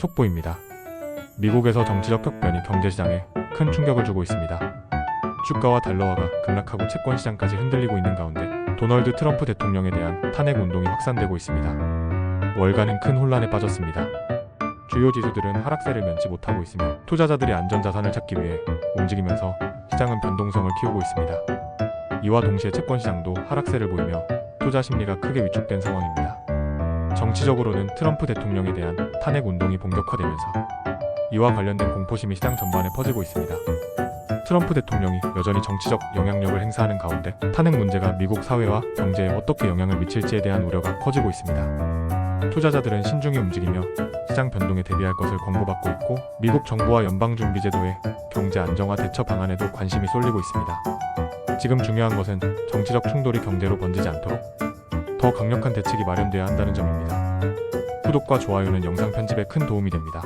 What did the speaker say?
속보입니다. 미국에서 정치적 격변이 경제시장에 큰 충격을 주고 있습니다. 주가와 달러화가 급락하고 채권 시장까지 흔들리고 있는 가운데 도널드 트럼프 대통령에 대한 탄핵 운동이 확산되고 있습니다. 월간은 큰 혼란에 빠졌습니다. 주요 지수들은 하락세를 면치 못하고 있으며 투자자들이 안전 자산을 찾기 위해 움직이면서 시장은 변동성을 키우고 있습니다. 이와 동시에 채권 시장도 하락세를 보이며 투자 심리가 크게 위축된 상황입니다. 정치적으로는 트럼프 대통령에 대한 탄핵 운동이 본격화되면서 이와 관련된 공포심이 시장 전반에 퍼지고 있습니다. 트럼프 대통령이 여전히 정치적 영향력을 행사하는 가운데 탄핵 문제가 미국 사회와 경제에 어떻게 영향을 미칠지에 대한 우려가 커지고 있습니다. 투자자들은 신중히 움직이며 시장 변동에 대비할 것을 권고받고 있고 미국 정부와 연방준비제도의 경제 안정화 대처 방안에도 관심이 쏠리고 있습니다. 지금 중요한 것은 정치적 충돌이 경제로 번지지 않도록 더 강력한 대책이 마련돼야 한다는 점입니다. 구독과 좋아요는 영상 편집에 큰 도움이 됩니다.